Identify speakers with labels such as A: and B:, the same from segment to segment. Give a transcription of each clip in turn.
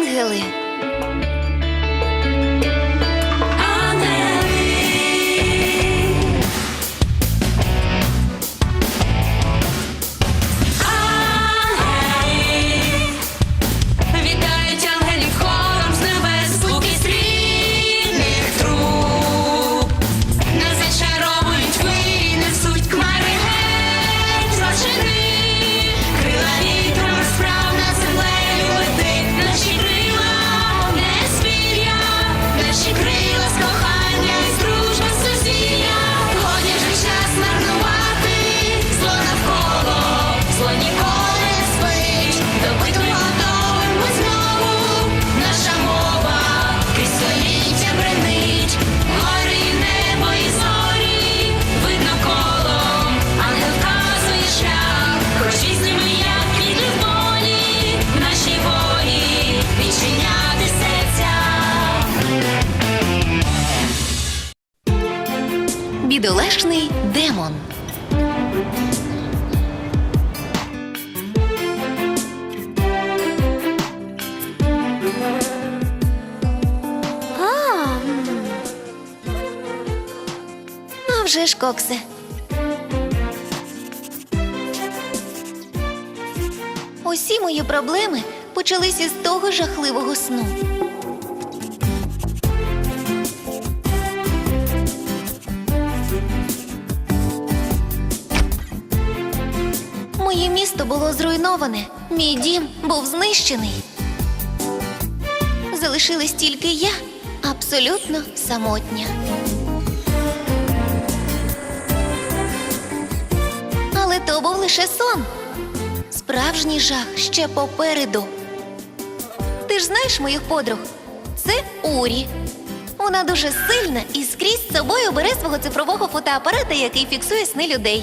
A: ангели. А вже ж, Коксе. Усі мої проблеми почалися з того жахливого сну. Моє місто було зруйноване. Мій дім був знищений. Залишилась тільки я, абсолютно самотня. Але то був лише сон. Справжній жах ще попереду. Ти ж знаєш моїх подруг? Це Урі. Вона дуже сильна і скрізь з собою бере свого цифрового фотоапарата, який фіксує сни людей.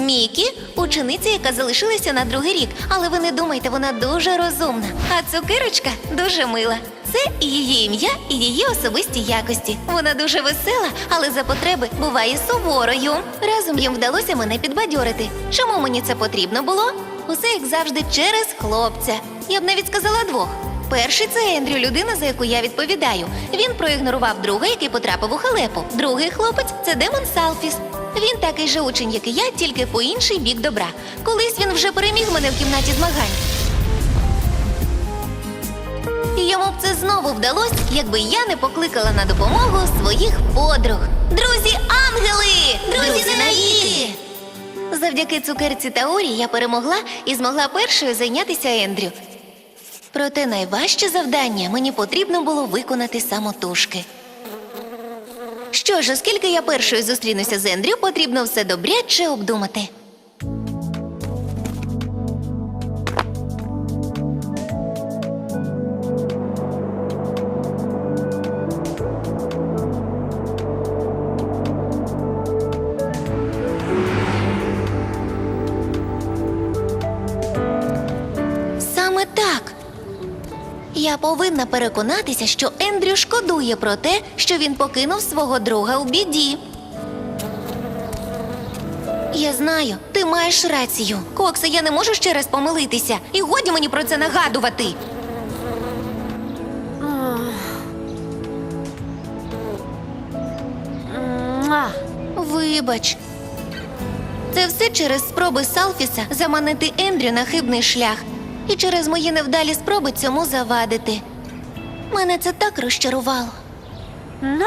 A: Мікі учениця, яка залишилася на другий рік, але ви не думайте, вона дуже розумна. А цукерочка дуже мила. Це і її ім'я, і її особисті якості. Вона дуже весела, але за потреби буває суворою. Разом їм вдалося мене підбадьорити. Чому мені це потрібно було? Усе як завжди через хлопця. Я б навіть сказала двох. Перший це Ендрю, людина, за яку я відповідаю. Він проігнорував друга, який потрапив у халепу. Другий хлопець це Демон Салфіс. Він такий же учень, як і я, тільки по інший бік добра. Колись він вже переміг мене в кімнаті змагань. І йому б це знову вдалося, якби я не покликала на допомогу своїх подруг. Друзі, ангели! Друзі, навіки! Завдяки цукерці та Орі я перемогла і змогла першою зайнятися Ендрю. Проте найважче завдання мені потрібно було виконати самотужки. Що ж, оскільки я першою зустрінуся з Ендрю, потрібно все добряче обдумати. Я повинна переконатися, що Ендрю шкодує про те, що він покинув свого друга у біді. Я знаю, ти маєш рацію. Коксе, я не можу ще раз помилитися. І годі мені про це нагадувати. Вибач. Це все через спроби Салфіса заманити Ендрю на хибний шлях і через мої невдалі спроби цьому завадити. Мене це так розчарувало.
B: Ну?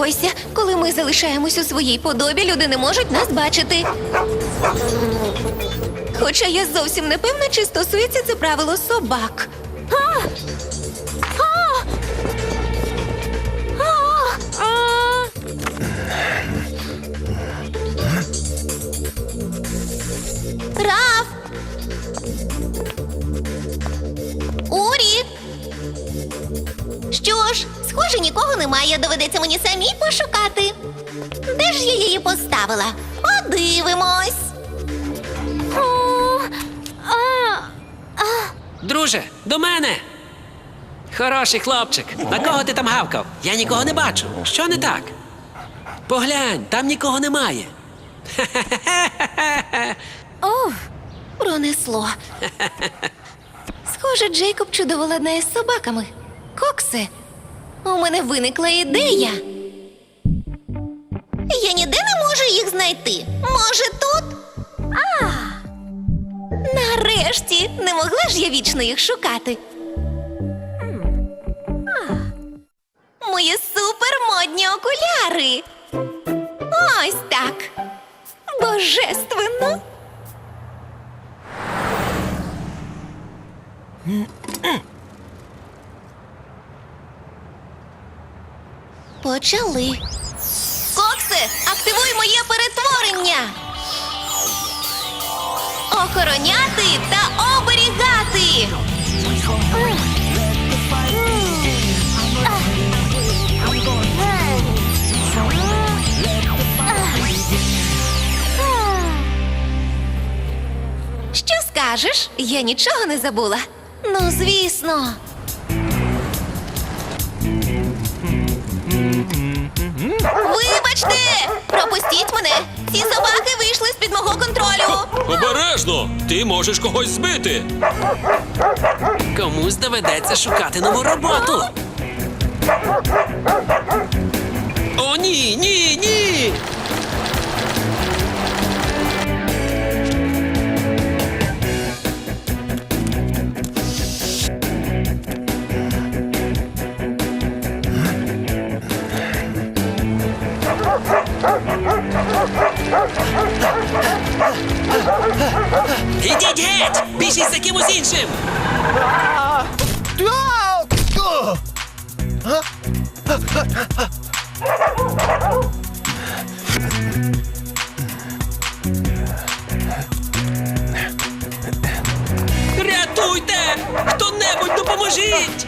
A: Заспокойся. Коли ми залишаємось у своїй подобі, люди не можуть нас бачити. Хоча я зовсім не певна, чи стосується це правило собак. А! А! А! Раф! Схоже, нікого немає. Доведеться мені самій пошукати. Де ж я її поставила? Подивимось.
C: Друже, до мене. Хороший хлопчик. На кого ти там гавкав? Я нікого не бачу. Що не так? Поглянь, там нікого немає.
A: О, пронесло. Схоже, Джейкоб чудово ладнає з собаками. Коксе, у мене виникла ідея. Я ніде не можу їх знайти. Може, тут? А. Нарешті не могла ж я вічно їх шукати. Мої супермодні окуляри. Ось так. Божественно. Почали. Кокси, активуй моє перетворення. Охороняти та оберігати. Що скажеш? Я нічого не забула. Ну, звісно. Вибачте! Пропустіть мене! Ці собаки вийшли з-під мого контролю.
D: Обережно! Ти можеш когось збити.
C: Комусь доведеться шукати нову роботу. О, ні, ні, ні. Іншим! Рятуйте! Хто-небудь допоможіть!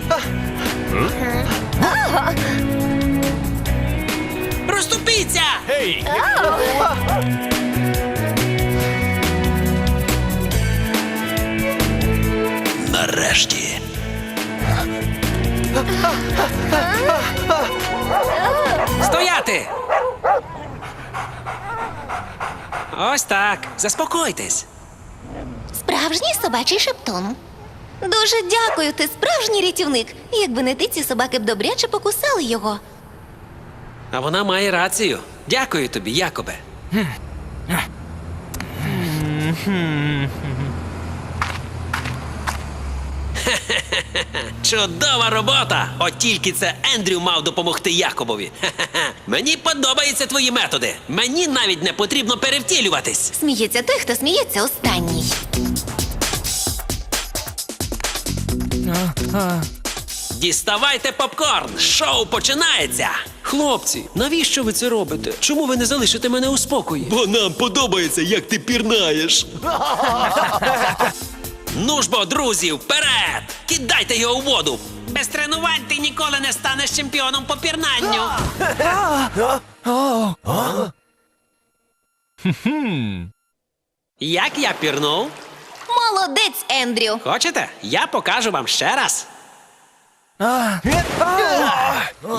C: Розступіться! Нарешті. Стояти! Ось так. Заспокойтесь.
A: Справжній собачий шептун. Дуже дякую, ти справжній рятівник. Якби не ти, ці собаки б добряче покусали його.
C: А вона має рацію. Дякую тобі, Якобе. Чудова робота! От тільки це Ендрю мав допомогти Якобові. Хе-хе-хе. Мені подобаються твої методи. Мені навіть не потрібно перевтілюватись.
A: Сміється той, хто сміється останній.
C: Діставайте попкорн! Шоу починається! Хлопці, навіщо ви це робите? Чому ви не залишите мене у спокої?
D: Бо нам подобається, як ти пірнаєш.
C: Ну ж бо, друзі, вперед! Кидайте його у воду! Без тренувань ти ніколи не станеш чемпіоном по пірнанню. Як я пірнув?
A: Молодець, Ендрю.
C: Хочете? Я покажу вам ще раз.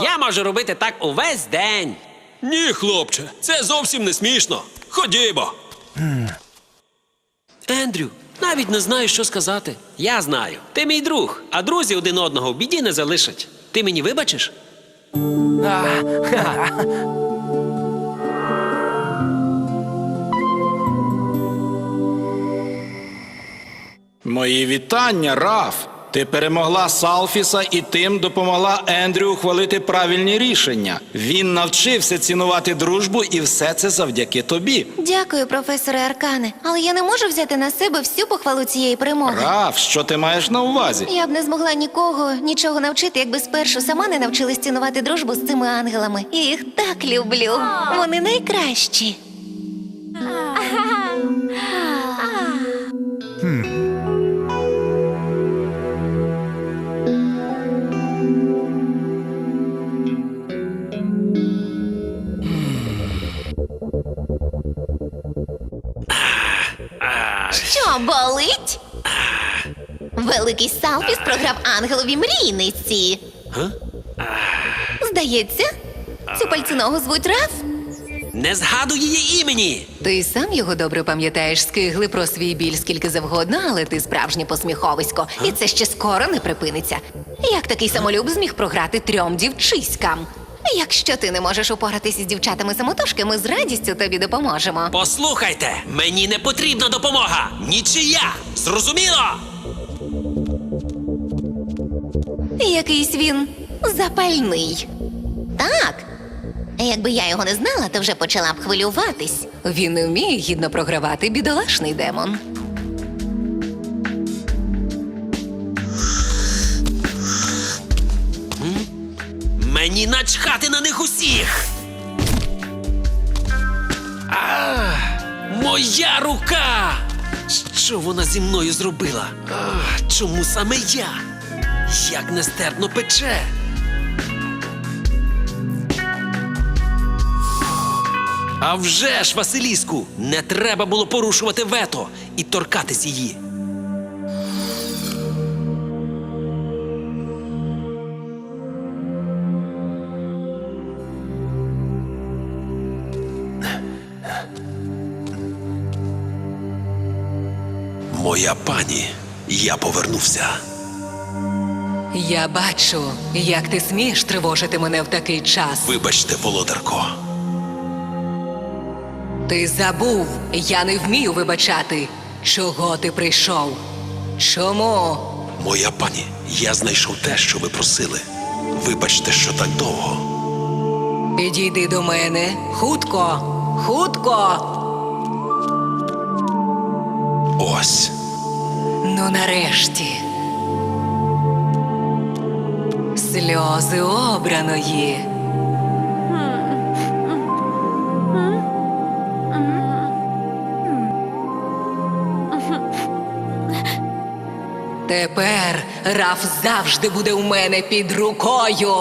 C: Я можу робити так увесь день.
D: Ні, хлопче, це зовсім не смішно. Ходімо.
C: Ендрю, навіть не знаю, що сказати. Я знаю. Ти мій друг, а друзі один одного в біді не залишать. Ти мені вибачиш?
E: Мої вітання, Раф. Ти перемогла Салфіса і тим допомогла Ендрю ухвалити правильні рішення. Він навчився цінувати дружбу, і все це завдяки тобі.
A: Дякую, професоре Аркане. Але я не можу взяти на себе всю похвалу цієї перемоги.
E: Раф, що ти маєш на увазі?
A: Я б не змогла нікого нічого навчити, якби спершу сама не навчилась цінувати дружбу з цими ангелами. Я їх так люблю. Вони найкращі. Що болить? Великий Салфіс програв ангелові мрійниці. Здається, цю пальциногу звуть Раф.
C: Не згадуй її імені.
F: Ти сам його добре пам'ятаєш, скигли про свій біль скільки завгодно, але ти справжнє посміховисько, і це ще скоро не припиниться. Як такий самолюб зміг програти трьом дівчиськам? Якщо ти не можеш упоратись із дівчатами самотужки, ми з радістю тобі допоможемо.
C: Послухайте, мені не потрібна допомога. Нічия. Зрозуміло?
A: Якийсь він запальний. Так. Якби я його не знала, то вже почала б хвилюватись.
F: Він не вміє гідно програвати бідолашний демон.
C: Мені начхати на них усіх. А, моя рука! Що вона зі мною зробила? А, чому саме я? Як нестерпно пече. А вже ж, Василіску, не треба було порушувати вето і торкатись її.
D: Моя пані, я повернувся.
F: Я бачу, як ти смієш тривожити мене в такий час.
D: Вибачте, володарко.
F: Ти забув, я не вмію вибачати. Чого ти прийшов? Чому?
D: Моя пані, я знайшов те, що ви просили. Вибачте, що так довго.
F: Підійди до мене. Хутко, хутко.
D: Ось.
F: Ну, нарешті. Сльози обраної. Тепер Раф завжди буде у мене під рукою.